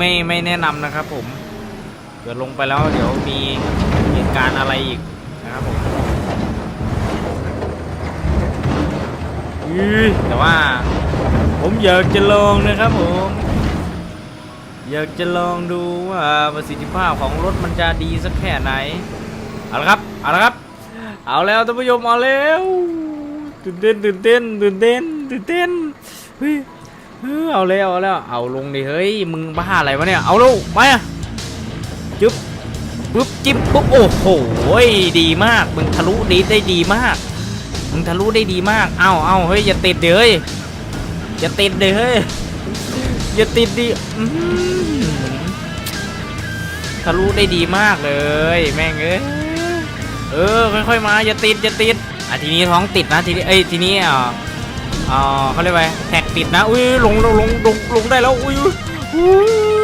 ไม่ไม่แนะนำนะครับผม เดี๋ยวลงไปแล้วเดี๋ยวมีเหตุการณ์อะไรอีกนะครับผมแต่ว่า ผมอยากจะลองนะครับผม อยากจะลองดูว่าประสิทธิภาพของรถมันจะดีสักแค่ไหน เอาละครับ เอาละครับ เอาแล้วท่านผู้ชมเอาแล้วตื่นเต้นตื่นเต้นตื่นเต้นตื่นเต้นเฮ้ย เออเอาแล้วเอาแล้วเอาลงดิเฮ้ยมึงบ้าอะไรวะเนี่ยเอาลูกมาจึ๊บปุ๊บจิ้มปุ๊บโอ้โหดีมากมึงทะลุดีได้ดีมาก มึงทะลุได้ดีมากเอาเอาเฮ้ยอย่าติดเดี๋ยวเฮ้ยอย่าติดเดี๋ยวเฮ้ยอย่าติดดิทะลุได้ดีมากเลย แม่งเอ้ยเออค่อยๆมาอย่าติดอย่าติดอะทีนี้ท้องติดนะทีนี้เอ้ยทีนี้อ่า อ๋อเขาเรียกว่าแท็กติดนะ อุ้ยลงลงลงลงลงได้แล้ว อุ้ยอุ้ย